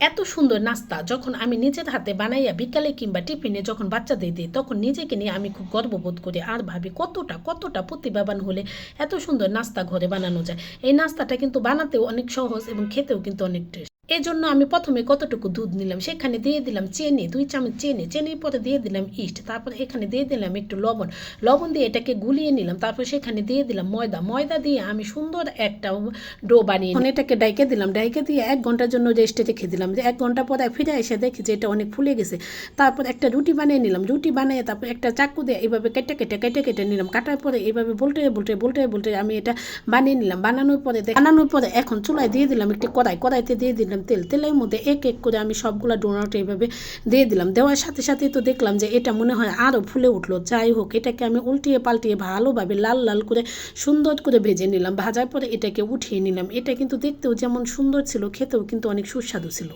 এত সুন্দর নাস্তা যখন আমি নিজের হাতে বানাইয়া বিকালে কিংবা টিফিনে যখন বাচ্চাদের দিই, তখন নিজেকে নিয়ে আমি খুব গর্ববোধ করি। আর ভাবি, কতটা কতটা প্রতিভাবান হলে এত সুন্দর নাস্তা ঘরে বানানো যায়। এই নাস্তাটা কিন্তু বানাতেও অনেক সহজ এবং খেতেও কিন্তু অনেক টেস্ট। এই জন্য আমি প্রথমে কতটুকু দুধ নিলাম, সেখানে দিয়ে দিলাম চিনি, দুই চামচ চিনি, চিনির পরে দিয়ে দিলাম ইস্ট, তারপর এখানে দিয়ে দিলাম একটু লবণ। লবণ দিয়ে এটাকে গুলিয়ে নিলাম, তারপর সেখানে দিয়ে দিলাম ময়দা। ময়দা দিয়ে আমি সুন্দর একটা ডো বানিয়ে এটাকে ডাইকে দিলাম ডাইকে দিয়ে এক ঘণ্টার জন্য রেস্টে রেখে দিলাম। যে এক ঘণ্টা পরে ফিরে এসে দেখি যে এটা অনেক ফুলে গেছে। তারপর একটা রুটি বানিয়ে নিলাম, রুটি বানিয়ে তারপর একটা চাকু দিয়ে এইভাবে কেটে কেটে কেটে কেটে নিলাম। কাটার পরে এইভাবে বলটে বলটে বলটে বলটে আমি এটা বানিয়ে নিলাম। বানানোর পরে বানানোর পরে এখন চুলায় দিয়ে দিলাম একটি কড়াই। কড়াইতে দিয়ে দিলাম তেল, তেলের মধ্যে এক এক করে আমি সবগুলো ডোনাট এইভাবে দিয়ে দিলাম। দেওয়ার সাথে সাথেই তো দেখলাম যে এটা মনে হয় আরও ফুলে উঠল। যাই হোক, এটাকে আমি উল্টিয়ে পাল্টিয়ে ভালোভাবে লাল লাল করে সুন্দর করে ভেজে নিলাম। ভাজার পরে এটাকে উঠিয়ে নিলাম। এটা কিন্তু দেখতেও যেমন সুন্দর ছিল, খেতেও কিন্তু অনেক সুস্বাদু ছিল।